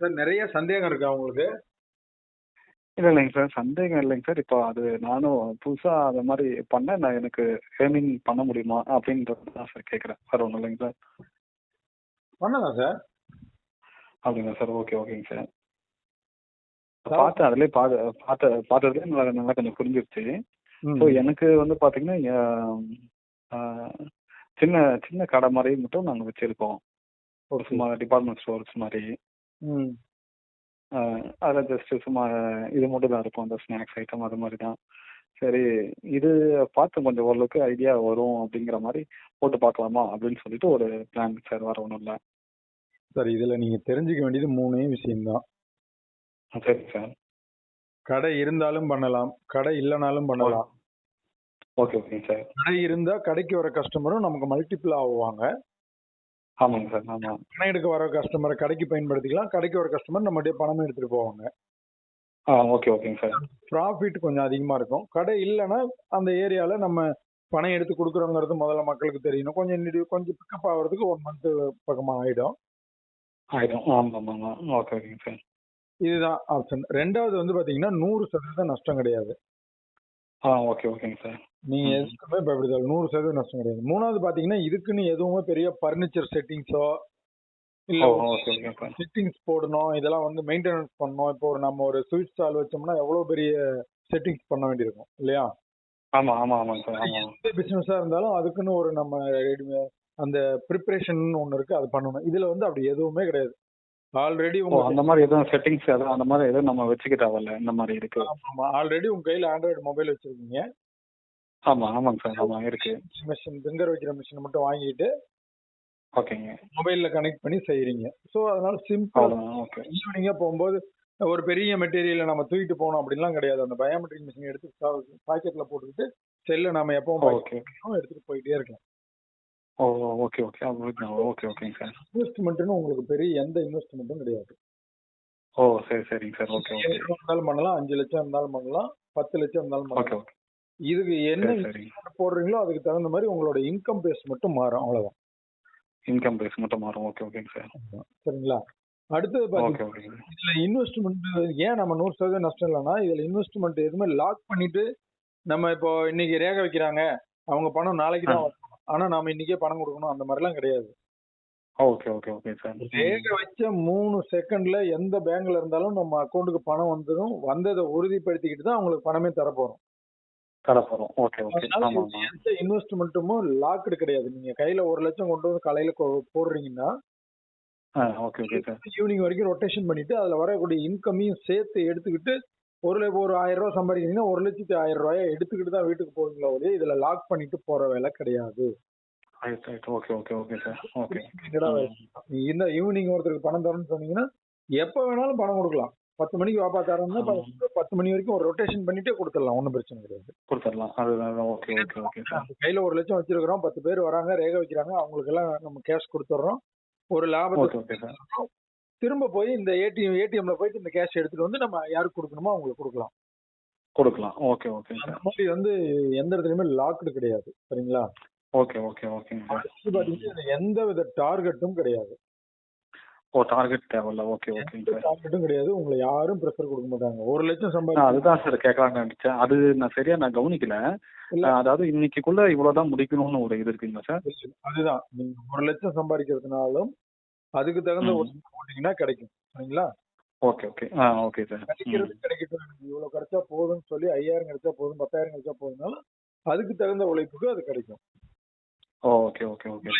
Sir நிறைய சந்தேகம் இருக்கா உங்களுக்கு? இல்லை இல்லைங்க சார் சந்தேகம் இல்லைங்க சார். இப்போ அது நானும் புதுசாக அது மாதிரி பண்ண நான் எனக்கு ஏர்னிங் பண்ண முடியுமா அப்படின்றது தான் சார் கேட்குறேன். சார் ஒன்றும் இல்லைங்க சார். பண்ணலாம் சார். அப்படிங்களா சார்? ஓகே ஓகேங்க சார். பார்த்தேன் அதுலேயே பார்த்து பார்த்த பார்த்ததுலேயே நல்லா நல்லா கொஞ்சம் புரிஞ்சிருச்சு. ஸோ எனக்கு வந்து பார்த்தீங்கன்னா சின்ன சின்ன கடை மாதிரி மட்டும் நாங்கள் வச்சுருக்கோம். ஒரு சும்மா டிபார்ட்மெண்ட் ஸ்டோர்ஸ் மாதிரி. ம். அதில் ஜஸ்ட் சும்மா இது மட்டும் தான் இருக்கும். அந்த ஸ்நாக்ஸ் ஐட்டம் அது மாதிரி தான். சரி இது பார்த்து கொஞ்சம் ஓரளவுக்கு ஐடியா வரும் அப்படிங்கிற மாதிரி போட்டு பார்க்கலாமா அப்படின்னு சொல்லிட்டு ஒரு பிளான் சார் வர ஒன்றும் இல்லை. சார் இதுல நீங்க தெரிஞ்சுக்க வேண்டியது மூணே விஷயம்தான் சரி சார் கடை இருந்தாலும் பண்ணலாம் கடை இல்லைனாலும் பண்ணலாம். ஓகே ஓகேங்க சார் கடை இருந்தா கடைக்கு வர கஸ்டமரும் நமக்கு மல்டிபிள் ஆகுவாங்க ஆமாங்க சார் ஆமாம் பணம் எடுக்க வர கஸ்டமரை கடைக்கு பயன்படுத்திக்கலாம். கடைக்கு வர கஸ்டமர் நம்மகிட்ட பணமும் எடுத்துட்டு போவாங்க. ஆ ஓகே ஓகேங்க சார். ப்ராஃபிட் கொஞ்சம் அதிகமா இருக்கும். கடை இல்லைன்னா அந்த ஏரியால நம்ம பணம் எடுத்து கொடுக்குறோங்கிறது முதல்ல மக்களுக்கு தெரியணும். கொஞ்சம் கொஞ்சம் பிக்கப் ஆகிறதுக்கு ஒன் மந்த் பக்கமா ஆயிடும். ஆயிடும். ஆமாம் ஆமாம் ஓகே ஓகேங்க சார். இதுதான் ஆப்ஷன் ரெண்டாவது வந்து பாத்தீங்கன்னா நூறு சதவீதம் நஷ்டம் கிடையாது. ஆ ஓகே ஓகேங்க சார். நீங்க எதுக்குமே பயப்படுதல் நூறு சதவீதம் நஷ்டம் கிடையாது. மூணாவது பாத்தீங்கன்னா இதுக்குன்னு எதுவுமே பெரிய பர்னிச்சர் செட்டிங்ஸோ இல்ல செட்டிங்ஸ் போடணும் இதெல்லாம் வந்து மெயின்டெனன்ஸ் பண்ணணும். இப்போ ஒரு நம்ம ஒரு ஸ்வீட் ஸ்டால் வச்சோம்னா எவ்வளவு பெரிய செட்டிங்ஸ் பண்ண வேண்டியிருக்கும் இல்லையா? ஆமாங்க சார் ஆமாம் எந்த பிசினஸா இருந்தாலும் அதுக்குன்னு ஒரு நம்ம ready- அந்த ப்ரிப்பரேஷன் ஒன்று இருக்கு அது பண்ணணும். இதுல வந்து அப்படி எதுவுமே கிடையாது. ஆல்ரெடி உங்க அந்த மாதிரி எதுவும் செட்டிங்ஸ் எதுவும் அந்த மாதிரி எதுவும் நம்ம வச்சுக்க தேவையில்ல இந்த மாதிரி இருக்கு. ஆல்ரெடி உங்க கையில ஆண்ட்ராய்டு மொபைல் வச்சிருக்கீங்க. ஆமாம் ஆமாங்க சார் ஆமாம் இருக்கு. மிஷின் ஃபிங்கர் வைக்கிற மிஷின் மட்டும் வாங்கிட்டு ஓகேங்க. மொபைல்ல கனெக்ட் பண்ணி செய்யறீங்க ஸோ அதனால சிம்பிள் ஓகே. ஈவினிங்கா போகும்போது ஒரு பெரிய மெட்டீரியலை நம்ம தூக்கிட்டு போகணும் அப்படின்லாம் கிடையாது. அந்த பயோமெட்ரிக் மிஷின் எடுத்து பாக்கெட்ல போட்டுக்கிட்டு செல்லை நம்ம எப்பவும் ஓகே. எடுத்துட்டு போயிட்டே இருக்கலாம். ஓ ஓகே ஓகே. ஓகே ஓகேங்க சார். இன்வெஸ்ட்மெண்ட்னு உங்களுக்கு பெரிய எந்த இன்வெஸ்ட்மெண்ட்டும் கிடையாது. ஓ சரி சரிங்க சார். ஓகே இருந்தாலும் பண்ணலாம். அஞ்சு லட்சம் இருந்தாலும் பண்ணலாம். பத்து லட்சம் இருந்தாலும் ஓகே ஓகே. இதுக்கு என்ன போடுறீங்களோ அதுக்கு தகுந்த மாதிரி உங்களோட இன்கம் பேஸ் மட்டும் மாறும் அவ்வளவுதான். இன்கம் பேஸ் மட்டும் மாறும். ஓகே ஓகேங்க சார் சரிங்களா? அடுத்தது பாத்தீங்கன்னா இதுல இன்வெஸ்ட்மெண்ட் ஏன் நம்ம நூறு சதவீதம் நஷ்டம் இல்லைன்னா இதுல இன்வெஸ்ட்மெண்ட் எதுவுமே லாக் பண்ணிட்டு நம்ம இப்போ இன்னைக்கு ரேக வைக்கிறாங்க. அவங்க பணம் நாளைக்கு தான் ஆனா நாம இன்னைக்கே பணம் கொடுக்கணும். அந்த மாதிரிலாம் கிடையாது. ஓகே ஓகே ஓகே சார் ரேக வச்ச மூணு செகண்ட்ல எந்த பேங்க்ல இருந்தாலும் நம்ம அக்கௌண்ட்டுக்கு பணம் வந்ததும் வந்ததை உறுதிப்படுத்திக்கிட்டு தான் அவங்களுக்கு பணமே தரப்போறோம். தர போகிறோம் ஓகே ஓகே ஆமாம். எந்த இன்வெஸ்ட்மெண்ட்டுமோ லாக்டு கிடையாது. நீங்க கையில ஒரு லட்சம் கொண்டு வந்து காலையில போடுறீங்கன்னா ஓகே ஓகே சார் ஈவினிங் வரைக்கும் ரொட்டேஷன் பண்ணிட்டு அதுல வரக்கூடிய இன்கமையும் சேர்த்து எடுத்துக்கிட்டு ஒரு ஒரு ஆயிரம் ரூபாய் சம்பாதிக்கிறீங்கன்னா ஒரு லட்சத்தி ஆயிரம் ரூபாய எடுத்துக்கிட்டு தான் வீட்டுக்கு போவீங்களா ஒழிய இதுல லாக் பண்ணிட்டு போற வேலை கிடையாது. Okay okay okay sir okay இந்த ஈவினிங் ஒருத்தருக்கு பணம் தரணும்னு சொன்னீங்கன்னா எப்ப வேணாலும் பணம் கொடுக்கலாம். பத்து மணிக்கு வாப்பா தரணும்னா ப- பத்து மணி வரைக்கும் ஒரு ரொட்டேஷன் பண்ணிட்டே கொடுத்துடலாம். ஒன்றும் பிரச்சனை கிடையாது. கொடுத்துடலாம். அதுதான் ஓகே ஓகே ஓகே. கையில ஒரு லட்சம் வச்சிருக்கிறோம். பத்து பேர் வராங்க ரேக வைக்கிறாங்க. அவங்களுக்கு எல்லாம் நம்ம கேஷ் கொடுத்துட்றோம். ஒரு லாபத்தை ஓகே ஓகே சார். திரும்ப போய் இந்த ஏடிஎம் ஏடிஎம்ல போயிட்டு இந்த கேஷ் எடுத்துட்டு வந்து நம்ம யாருக்கு கொடுக்கணுமோ அவங்களுக்கு கொடுக்கலாம். கொடுக்கலாம். ஓகே ஓகே அந்த மாதிரி வந்து எந்த இடத்துலயுமே லாக்டு கிடையாது. சரிங்களா? ஓகே ஓகே இதுல எந்த வித டார்கெட்டும் கிடையாது. ஓ டார்கெட் தேவையில்ல. ஓகே சார் டார்கெட்டும் கிடையாது. உங்களை யாரும் ப்ரெஷர் கொடுக்க மாட்டாங்க. ஒரு லட்சம் ஆ, சம்பாதிச்சு அதுதான் சார் கேட்கலாம்னு நினைச்சேன். அது நான் சரியா நான் கவனிக்கல. அதாவது இன்னைக்குள்ள இவ்வளவுதான் முடிக்கணும்னு ஒரு இது இருக்குங்களா சார் அதுதான். நீங்க ஒரு லட்சம் சம்பாதிக்கிறதுனாலும் அதுக்கு தகுந்த. உழைப்பு போட்டீங்கன்னா கிடைக்கும். சரிங்களா? ஓகே ஓகே ஆ ஓகே சார் கிடைக்கிறது கிடைக்கட்டும். எனக்கு இவ்வளவு கிடைச்சா போதும்னு சொல்லி ஐயாயிரம் கிடைச்சா போதும் பத்தாயிரம் கிடைச்சா போதும்னாலும் அதுக்கு தகுந்த உழைப்புக்கு அது கிடைக்கும். ஓகே ஓகே ஓகே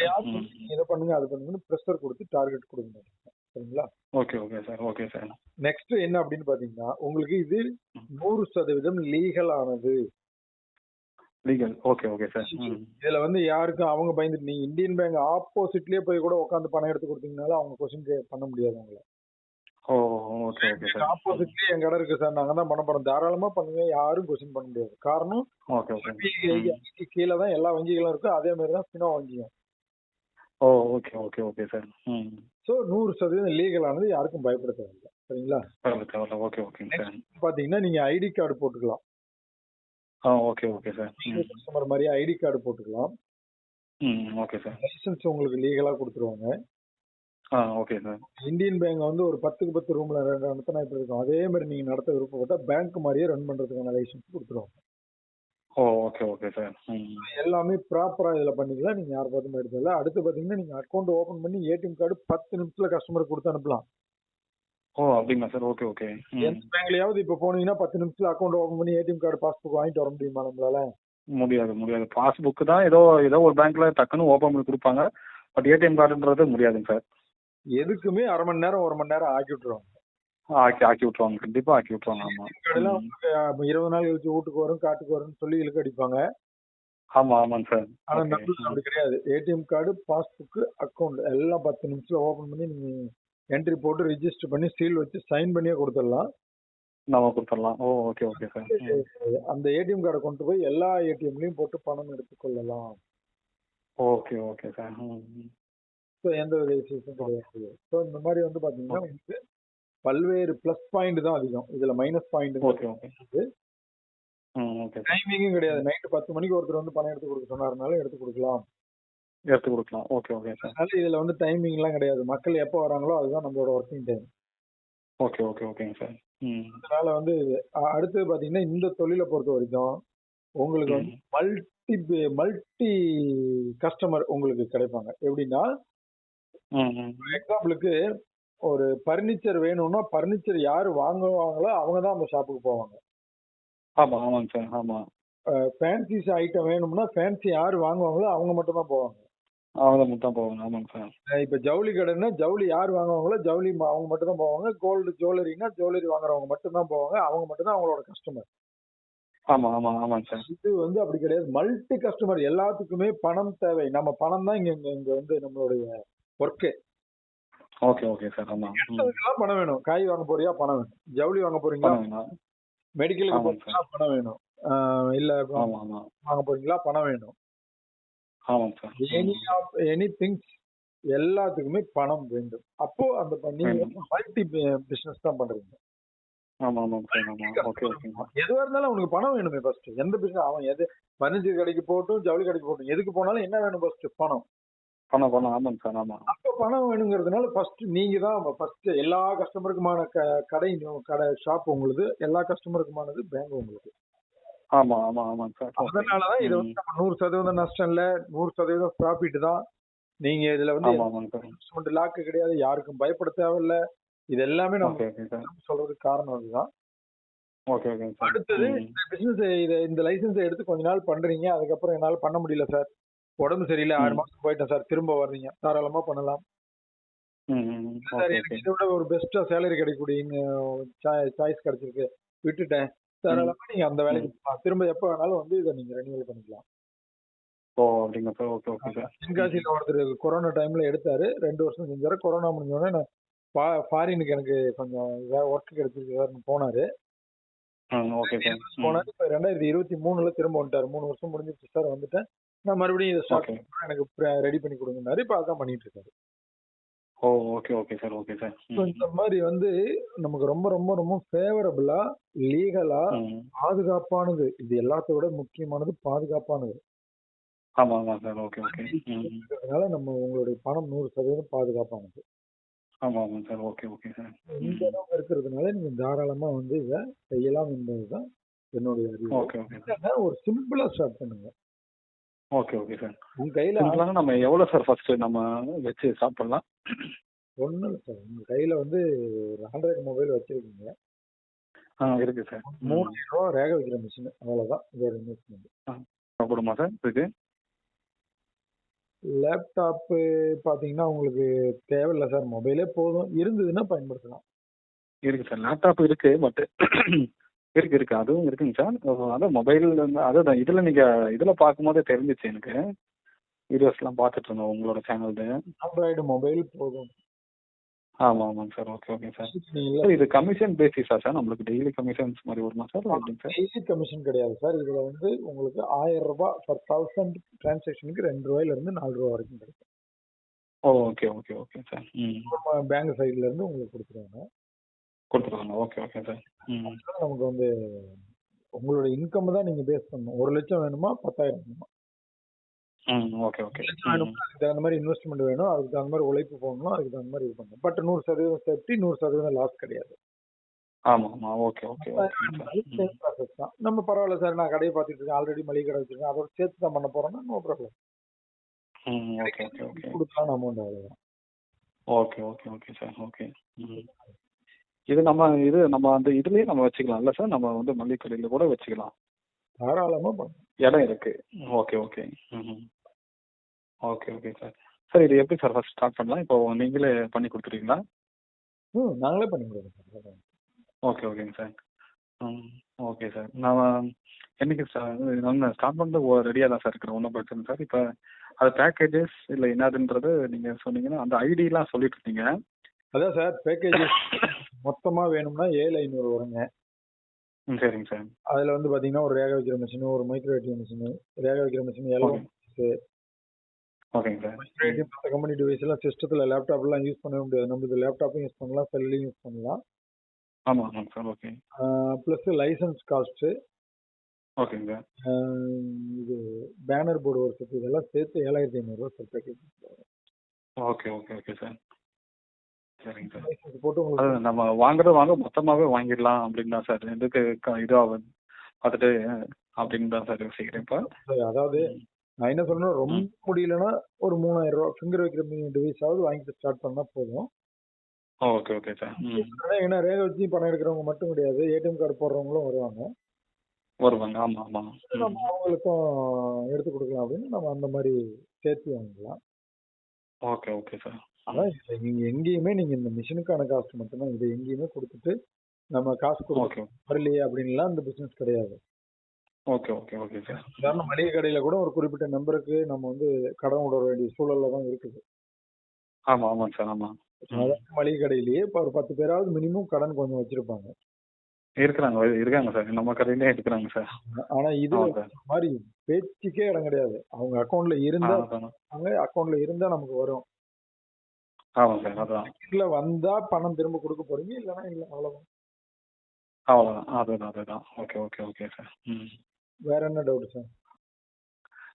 இதை பண்ணுங்க அது பண்ணுங்கன்னு ப்ரெஷர் கொடுத்து டார்கெட் மாட்டாங்க சரிங்களா? Okay okay sir okay sir next என்ன அப்படின்னு பாத்தீங்கன்னா உங்களுக்கு இது நூறு சதவீதம் லீகல் ஆனது. லீகல் ஓகே ஓகே சார் இதுல வந்து யாருக்கும் அவங்க பயந்துட்டு நீங்க இந்தியன் பேங்க் ஆப்போசிட்லயே போய் கூட உட்காந்து பணம் எடுத்து கொடுத்தீங்கனாலும் அவங்க கொஸ்டின் பண்ண முடியாது உங்களை ஓ ஓகே ஓகே சார் ஆப்போசிட்லயே என் கடை இருக்கு சார் நாங்க தான் பண்ண போறோம் தாராளமா பண்ணுங்க. யாரும் கொஸ்டின் பண்ண முடியாது. காரணம் ஓகே ஓகே கீழே தான் எல்லா வங்கிகளும் இருக்கு. அதே மாதிரி தான் பினோ வங்கியும். ஓ ஓகே ஓகே ஓகே சார் ம். சோ நூறு சதவீதம் லீகல் ஆனது யாருக்கும் பயப்பட தேவையில்லை சரிங்களா தேவையில்ல ஓகே ஓகேங்க சார் பாத்தீங்கன்னா நீங்க ஐடி கார்டு போட்டுக்கலாம். ஆ ஓகே ஓகே சார் கஸ்டமர் மாதிரி ஐடி கார்டு போட்டுக்கலாம். ம் ஓகே சார் லைசன்ஸ் உங்களுக்கு லீகலா கொடுத்துருவாங்க. ஓகே சார் இந்தியன் பேங்க் வந்து ஒரு பத்துக்கு பத்து ரூம்ல நடத்தினா இப்படி இருக்கும் அதே மாதிரி நீங்க நடத்த விருப்பப்பட்டா பேங்க் மாதிரியே ரன் பண்றதுக்கான லைசன்ஸ் கொடுத்துருவாங்க. ஓ ஓகே ஓகே சார் எல்லாமே ப்ராப்பரா இதுல பண்ணிக்கலாம். நீங்க யார் பார்த்தும் எடுத்ததில்ல அடுத்து பாத்தீங்கன்னா நீங்க அக்கௌண்ட் ஓபன் பண்ணி ஏடிஎம் கார்டு பத்து நிமிஷத்துல கஸ்டமருக்கு கொடுத்து அனுப்பலாம். ஓ அப்படிங்களா சார் ஓகே ஓகே எந்த பேங்க்லயாவது இப்ப போனீங்கன்னா பத்து நிமிஷத்துல அக்கௌண்ட் ஓபன் பண்ணி ஏடிஎம் கார்டு பாஸ்புக் வாங்கிட்டு வர முடியுமா நம்மளால? முடியாது முடியாது. பாஸ்புக் தான் ஏதோ ஏதோ ஒரு பேங்க்ல டக்குன்னு ஓப்பன் பண்ணி கொடுப்பாங்க. பட் ஏடிஎம் கார்டுன்றது முடியாதுங்க சார் எதுக்குமே அரை மணி நேரம் ஒரு மணி நேரம் ஆக்கி விட்டுருவாங்க. ஆக்கி ஆக்கி விட்ருவாங்க கண்டிப்பா ஆக்கி விட்ருவாங்க ஆமா. இருபது நாள் கழிச்சு வீட்டுக்கு வரும் காட்டுக்கு வரும்னு சொல்லி இழுக்க அடிப்பாங்க. ஆமா ஆமாங்க சார். ஆனா நம்மளுக்கு அப்படி கிடையாது. ஏடிஎம் கார்டு பாஸ்புக் அக்கௌண்ட் எல்லாம் பத்து நிமிஷத்துல ஓபன் பண்ணி நீங்க என்ட்ரி போட்டு ரிஜிஸ்டர் பண்ணி சீல் வச்சு சைன் பண்ணியே கொடுத்துடலாம். நம்ம கொடுத்துடலாம். ஓ ஓகே ஓகே சார் அந்த ஏடிஎம் கார்டை கொண்டு போய் எல்லா ஏடிஎம்லயும் போட்டு பணம் எடுத்துக்கொள்ளலாம். Okay okay sir. ஸோ எந்த வித இஷ்யூஸும் கிடையாது. ஸோ இந்த மாதிரி வந்து பாத்தீங்கன்னா உங்களுக்கு பல்வேறு ப்ளஸ் பாயிண்ட் தான் அதிகம். இதுல மைனஸ் பாயிண்ட் ஓகே டைமிங்கும் கிடையாது. நைட்டு பத்து மணிக்கு ஒருத்தர் வந்து பணம் எடுத்து கொடுக்க சொன்னாருனாலும் எடுத்து கொடுக்கலாம். எடுத்து கொடுக்கலாம். ஓகே ஓகே சார் அதனால இதுல வந்து டைமிங் எல்லாம் கிடையாது. மக்கள் எப்போ வராங்களோ அதுதான் நம்மளோட ஒர்க்கிங் டைம் ஓகே ஓகே ஓகேங்க சார் அதனால வந்து அடுத்தது பாத்தீங்கன்னா இந்த தொழிலை பொறுத்த வரைக்கும் உங்களுக்கு வந்து. மல்டி மல்டி கஸ்டமர் உங்களுக்கு கிடைப்பாங்க. எப்படின்னா எக்ஸாம்பிளுக்கு ஒரு பர்னிச்சர் வேணும்னா பர்னிச்சர் யாரு வாங்குவாங்களோ அவங்க தான் அந்த ஷாப்புக்கு போவாங்க. ஆமா ஆமாங்க சார் ஆமா. ஃபேன்சி ஐட்டம் வேணும்னா ஃபேன்சி யாரு வாங்குவாங்களோ அவங்க மட்டும் தான் போவாங்க. அவங்க மட்டும் போகணும் ஆமாங்க சார் இப்ப ஜவுளி கடைன்னா ஜவுளி யார் வாங்குவாங்களோ ஜவுளி அவங்க மட்டும் தான் போவாங்க. கோல்டு ஜுவல்லரினா ஜுவல்லரி வாங்குறவங்க மட்டும் தான் போவாங்க. அவங்க மட்டும் தான் அவங்களோட கஸ்டமர் ஆமா ஆமா ஆமாங்க சார் இது வந்து அப்படி கிடையாது. மல்டி கஸ்டமர் எல்லாத்துக்குமே பணம் தேவை. நம்ம பணம் தான் இங்க இங்க இங்க வந்து நம்மளுடைய ஒர்க்கு ஓகே ஓகே சார் ஆமா. பணம் வேணும். காய் வாங்க போறியா? பணம் வேணும். ஜவுளி வாங்க போறீங்களா? மெடிக்கலுக்கு போறீங்களா? பணம் வேணும். இல்ல வாங்க போறீங்களா? பணம் வேணும். ஆமாங்க sir any of any things எல்லாத்துக்குமே பணம் வேண்டும். அப்போ அந்த நீங்க. மல்டி பிசினஸ் தான் பண்றீங்க. ஆமா ஆமா ஓகே எதுவா இருந்தாலும் அவனுக்கு பணம் வேணுமே ஃபர்ஸ்ட் எந்த பிசினஸ் அவன் எது பர்னிச்சர் கடைக்கு போட்டும் ஜவுளி கடைக்கு போட்டும் எதுக்கு போனாலும் என்ன வேணும் ஃபர்ஸ்ட் பணம். பணம் பணம். ஆமாங்க சார் ஆமா. அப்ப பணம் வேணுங்கிறதுனால ஃபர்ஸ்ட் நீங்க தான் ஃபர்ஸ்ட் எல்லா கஸ்டமருக்குமான க- கடை கடை ஷாப் உங்களுது எல்லா கஸ்டமருக்குமானது பேங்க் உங்களுக்கு ஆமா ஆமா ஆமாங்க சார். ஓகே அதனாலதான் இது வந்து நம்ம நூறு சதவீதம் நஷ்டம் இல்ல நூறு சதவீதம் ப்ராஃபிட் தான். நீங்க இதுல வந்து லாக்கு கிடையாது யாருக்கும் பயப்பட தேவையில்ல. இது எல்லாமே நம்ம ஓகே ஓகே சொல்றதுக்கு காரணம் அதுதான். Okay sir. அடுத்தது பிசினஸ் இத இந்த லைசன்ஸ் எடுத்து கொஞ்ச நாள் பண்றீங்க அதுக்கப்புறம் என்னால பண்ண முடியல சார். உடம்பு சரியில்லை ஆறு. மாசம் போயிட்டேன் சார். திரும்ப வர்றீங்க. தாராளமா பண்ணலாம். சார் எனக்கு இதை விட ஒரு பெஸ்டா சேலரி கிடைக்கக்கூடிய சாய்ஸ் கிடைச்சிருக்கு. விட்டுட்டேன். தாராளமா நீங்க அந்த வேலைக்கு போகலாம் திரும்ப எப்ப வேணாலும் வந்து இதை நீங்க ரெனியூவல் பண்ணிக்கலாம். ஓ அப்படிங்க சார்? ஓகே ஓகே தென்காசியில ஒருத்தர் கொரோனா டைம்ல எடுத்தாரு. ரெண்டு வருஷம் செஞ்சாரு. கொரோனா முடிஞ்ச உடனே நான் ஃபா- ஃபாரினுக்கு எனக்கு கொஞ்சம் ஒர்க் கிடைச்சிருக்கு போனாரு சார். ம் போனாரு. இப்ப ரெண்டாயிரத்தி இருபத்தி மூணுல திரும்ப வந்துட்டாரு. மூணு வருஷம் முடிஞ்சிருச்சு சார். வந்துட்டேன். நான் மறுபடியும் இதை ஸ்டார்ட் எனக்கு ரெடி பண்ணி கொடுங்கன்னாரு. இப்ப அதான் பண்ணிட்டு இருக்காரு ஓ okay okay sir okay sir இந்த மாதிரி வந்து நமக்கு ரொம்ப ரொம்ப ரொம்ப ஃபேவரபிளா லீகலா பாதுகாப்பானது. இது எல்லாத்த விட முக்கியமானது பாதுகாப்பானது. ஆமா ஆமா சார் ஓகே ஓகே அதனால நம்ம உங்களுடைய பணம் நூறு சதவீதம் பாதுகாப்பானது. ஆமா ஆமாங்க சார் ஓகே ஓகே சார் இந்த அளவுக்கு இருக்கிறதுனால நீங்க தாராளமா வந்து இதை செய்யலாம் என்பதுதான் என்னுடைய ஒரு சிம்பிளா ஸ்டார்ட் பண்ணுங்க. ஓகே ஓகே சார் உங்க கையில சிம்பிளாக நம்ம எவ்வளோ சார் ஃபர்ஸ்ட் நம்ம வச்சு ஸ்டார்ட் பண்ணலாம் ஒண்ணும் இல்லை சார் உங்க கையில வந்து ஒரு ஆண்ட்ராய்டு மொபைல் வச்சிருக்கீங்க. ஆ இருக்கு சார் மூணாயிரம் ரூபா ரேக வைக்கிற மிஷின் அவ்வளவுதான். வேற இன்வெஸ்ட்மெண்ட் கொடுமா சார் இருக்கு. லேப்டாப் பாத்தீங்கன்னா உங்களுக்கு தேவையில்ல சார் மொபைலே போதும். இருந்ததுன்னா பயன்படுத்தலாம். இருக்கு சார் லேப்டாப் இருக்கு பட் இருக்கு இருக்கு. அதுவும் இருக்குங்க சார். அதான் மொபைல் அதான் இதில் நீங்கள் இதில் பார்க்கும்போதே தெரிஞ்சிச்சு எனக்கு. வீடியோஸ்லாம் பார்த்துட்டு இருந்தோம் உங்களோட சேனல்து ஆண்ட்ராய்டு மொபைல் போதும். ஆமாம் ஆமாங்க sir. Okay okay sir. Sir இது கமிஷன் பேசிஸா சார்? நம்மளுக்கு டெய்லி கமிஷன்ஸ் மாதிரி வருமா சார்? எப்படிங்க சார்? டெய்லி கமிஷன் கிடையாது சார். இதுல வந்து உங்களுக்கு ஆயிரம் ரூபாய் பர் தௌசண்ட் டிரான்சாக்ஷனுக்கு ரெண்டு ரூபாயில இருந்து நாலு ரூபா வரைக்கும் கிடைக்கும் ஓகே ஓகே ஓகே சார். ம். பேங்க் சைடுல இருந்து உங்களுக்கு கொடுத்துருவாங்க. கொடுத்துருவாங்க. ஓகே ஓகே சார் ம். நமக்கு வந்து உங்களோட இன்கம் தான் நீங்க பேஸ் பண்ணணும். ஒரு லட்சம் வேணுமா? பத்தாயிரம் வேணுமா? ம் ஓகே ஓகே அதுக்கு தகுந்த மாதிரி இன்வெஸ்ட்மெண்ட் வேணும். அதுக்கு தகுந்த மாதிரி உழைப்பு போடணும். அதுக்கு தகுந்த மாதிரி இது பண்ணணும். பட் நூறு சதவீதம் சேஃப்டி நூறு சதவீதம் லாஸ் கிடையாது. ஆமாம் ஆமாம் ஓகே ஓகே ப்ராசஸ் தான். நம்ம பரவாயில்ல சார் நான் கடையை பார்த்துட்டு இருக்கேன். ஆல்ரெடி மளிகை கடை வச்சிருக்கேன். அதோட சேர்த்து தான் பண்ண போறோம்னா நோ ப்ராப்ளம் ம் ஓகே ஓகே ஓகே கொடுக்கலாம் அமௌண்ட் அவ்வளோதான் okay okay okay sir okay ம். இது நம்ம இது நம்ம அந்த இதுலயே நம்ம வச்சுக்கலாம்ல சார். நம்ம வந்து மல்லிகை கடையில் கூட வச்சுக்கலாம். தாராளமா பண்ணலாம் இடம் இருக்கு. Okay okay. ம் ஓகே ஓகே சார். சார் இது எப்படி சார் ஃபர்ஸ்ட் ஸ்டார்ட் பண்ணலாம்? இப்போ நீங்களே பண்ணி கொடுத்துருவீங்களா ம் நாங்களே பண்ணி கொடுக்குறோம் சார். ஓகே ஓகேங்க சார். ம் ஓகே சார். நான் என்னைக்கு சார் நான் ஸ்டார்ட் பண்ணிட்டு ரெடியாக தான் சார் இருக்கிறேன் ஒன்றும் பிரச்சனை சார். இப்போ அது பேக்கேஜஸ் இல்லை என்னதுன்றது நீங்கள் சொன்னீங்கன்னா அந்த ஐடிலாம் சொல்லிட்டு இருந்தீங்க. அதான் சார் பேக்கேஜ் மொத்தமா வேணும்னா ஏழு ஐநூறு வருங்க. சரிங்க சார். அதுல வந்து பாத்தீங்கன்னா ஒரு ரேக வைக்கிற மிஷின் ஒரு மைக்ரோ ஏடிஎம் மிஷின் ரேக வைக்கிற மிஷின் எல்லாம் ஓகேங்க சார். மைக்ரோ ஏடிஎம் மற்ற கம்பெனி டிவைஸ் எல்லாம் சிஸ்டத்துல லேப்டாப் எல்லாம் யூஸ் பண்ணவே முடியாது. நம்மளுக்கு லேப்டாப்பும் யூஸ் பண்ணலாம் செல்லையும் யூஸ் பண்ணலாம். ஆமாம் ஆமாங்க sir. Okay. Plus licence cost ஓகேங்க இது பேனர் போர்டு ஒரு செட் இதெல்லாம் சேர்த்து ஏழாயிரத்தி ஐநூறுரூவா sir package okay okay okay sir. சரிங்க சார். போட்டு அது நம்ம வாங்குறது வாங்க மொத்தமாகவே வாங்கிடலாம் அப்படின்னு தான் சார். எதுக்கு இதாகும் பார்த்துட்டு அப்படின்னு தான் சார் யோசிக்கிறேன் இப்போ. அதாவது நான் என்ன சொல்றேன் ரொம்ப முடியலன்னா ஒரு மூணாயிரம் ரூபா ஃபிங்கர் வைக்கிற டிவைஸ் ஆகுது வாங்கிட்டு ஸ்டார்ட் பண்ணா போதும். Okay okay sir. ஏன்னா ரேக வச்சு பணம் எடுக்கிறவங்க மட்டும் கிடையாது. ஏடிஎம் கார்டு போடுறவங்களும் வருவாங்க. வருவாங்க. ஆமாம் ஆமாம் ம். நம்ம அவங்களுக்கும் எடுத்து கொடுக்கலாம் அப்படின்னு நம்ம அந்த மாதிரி சேர்த்து வாங்கிக்கலாம். Okay okay sir. அதான் இதுல நீங்க எங்கேயுமே நீங்க இந்த மிஷினுக்கான காஸ்ட் மட்டும்தான் இதை எங்கேயுமே கொடுத்துட்டு நம்ம காசு கொடுக்க ஓகே. வரலையே அப்படின்லாம் அந்த பிசினஸ் கிடையாது. ஓகே ஓகே ஓகே சார் உதாரணம் மளிகை கடையில கூட ஒரு குறிப்பிட்ட நம்பருக்கு நம்ம வந்து கடன் விட வேண்டிய சூழல்ல தான் இருக்குது. ஆமாம் ஆமாம் சார் ஆமாம் ம். அதாவது மளிகை கடையிலேயே இப்போ ஒரு பத்து பேராவது மினிமம் கடன் கொஞ்சம் வச்சிருப்பாங்க. இருக்கிறாங்க இருக்காங்க சார். நம்ம கடையிலே இருக்கிறாங்க சார். ஆனா இது சார். மாதிரி பேச்சுக்கே இடம் கிடையாது. அவங்க அக்கௌண்ட்ல இருந்தா ஆமாம் அவங்க அக்கௌண்ட்ல இருந்தா நமக்கு வரும். ஆமாம் சார் அதான். இல்ல வந்தா பணம் திரும்ப கொடுக்க போறீங்க இல்லைன்னா இல்ல அவ்வளவுதான். அவ்வளோதான் அதுதான் அதுதான். Okay okay okay sir. ம். வேற என்ன டவுட் சார்?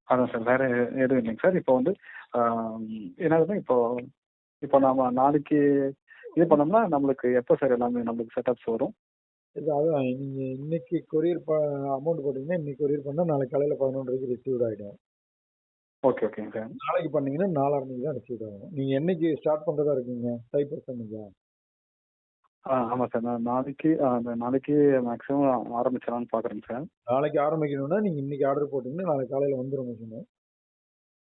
அதான் சார் வேற எதுவும் இல்லைங்க சார். இப்போ வந்து என்னதுன்னா இப்போ இப்போ நாம நாளைக்கு இது பண்ணோம்னா நம்மளுக்கு எப்போ சார் எல்லாமே நம்மளுக்கு செட்டப்ஸ் வரும்? இது அதான் நீங்க இன்னைக்கு கொரியர் அமௌண்ட் போட்டீங்கன்னா இன்னைக்கு கொரியர் பண்ணா நாளைக்கு காலையில பதினொன்றரைக்கு ரிசீவ் ஆயிடும். ஓகே ஓகேங்க சார் நாளைக்கு பண்ணீங்கன்னா நாளான்னைக்கு தான் ரிசீவ் ஆகும். நீங்க என்னைக்கு ஸ்டார்ட் பண்றதா இருக்கீங்க? ஃபைவ் பர்சன்ட் ஆ ஆமாம் சார் நான் நாளைக்கு நாளைக்கு மேக்ஸிமம் ஆரம்பிச்சிடலாம்னு பார்க்குறேங்க சார் நாளைக்கு ஆரம்பிக்கணும்னா நீங்க இன்னைக்கு ஆர்டர் போட்டீங்கன்னா நாளைக்கு காலையில வந்துரும் மிஷின்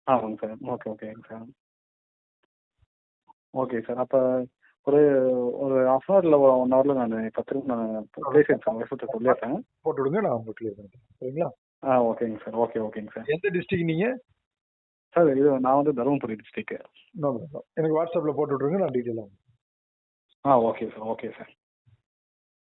ஆமாங்க சார் ஓகே ஓகேங்க சார் ஓகே சார் அப்போ ஒரு ஒரு ஹாஃப் அன் ஹவரில் ஒன் ஹவரில் நான் இப்போ திரும்ப நான் சார் விஷயத்தை சொல்லிடுறேன். போட்டு விடுங்க நான் உங்களுக்கு கிளியர் பண்ணிட்டேன் சரிங்களா? ஆ ஓகேங்க சார் ஓகே ஓகேங்க சார் எந்த டிஸ்ட்ரிக்ட் நீங்க? சார் இது நான் வந்து தருமபுரி ப்ராப்ளம் எனக்கு வாட்ஸ்அப்ல போட்டு விட்ருங்க நான் டீட்டெயிலாக ஆ ஓகே சார் ஓகே சார்